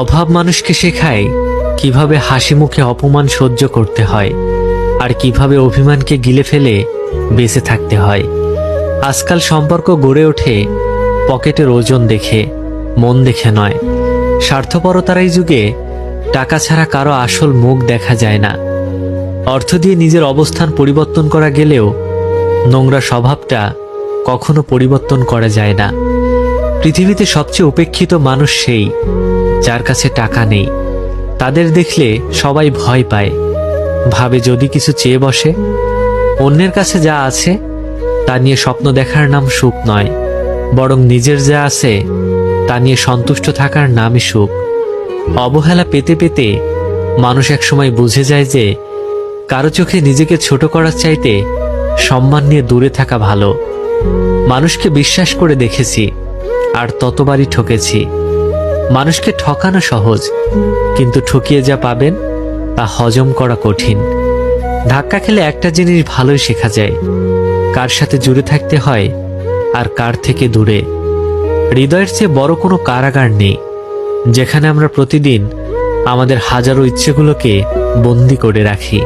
অভাব মানুষকে শেখায় কীভাবে হাসি মুখে অপমান সহ্য করতে হয় আর কীভাবে অভিমানকে গিলে ফেলে বেঁচে থাকতে হয়। আজকাল সম্পর্ক গড়ে ওঠে পকেটের ওজন দেখে, মন দেখে নয়। স্বার্থপরতার এই যুগে টাকা ছাড়া কারও আসল মুখ দেখা যায় না। অর্থ দিয়ে নিজের অবস্থান পরিবর্তন করা গেলেও নোংরা স্বভাবটা কখনো পরিবর্তন করা যায় না। পৃথিবীতে সবচেয়ে উপেক্ষিত মানুষ সেই, যার কাছে টাকা নেই। তাদের দেখলে সবাই ভয় পায়। ভাবে যদি কিছু চেয়ে বসে, অন্যের কাছে যা আছে, তা নিয়ে স্বপ্ন দেখার নাম সুখ নয়, বরং নিজের যা আছে, তা নিয়ে সন্তুষ্ট থাকার নামই সুখ। অবহেলা পেতে পেতে মানুষ একসময় বুঝে যায় যে, কারও চোখে নিজেকে ছোট করার চাইতে সম্মান নিয়ে দূরে থাকা ভালো। মানুষকে বিশ্বাস করে দেখেছি। আর ততবারই ঠকেছি। মানুষকে ঠকানো সহজ, কিন্তু ঠকিয়ে যা পাবেন, তা হজম করা কঠিন। ধাক্কা খেলে একটা জিনিস ভালোই শেখা যায়। কার সাথে জুড়ে থাকতে হয় আর কার থেকে দূরে। হৃদয়ের চেয়ে বড় কোনো কারাগার নেই, যেখানে আমরা প্রতিদিন আমাদের হাজারো ইচ্ছেগুলোকে বন্দি করে রাখি।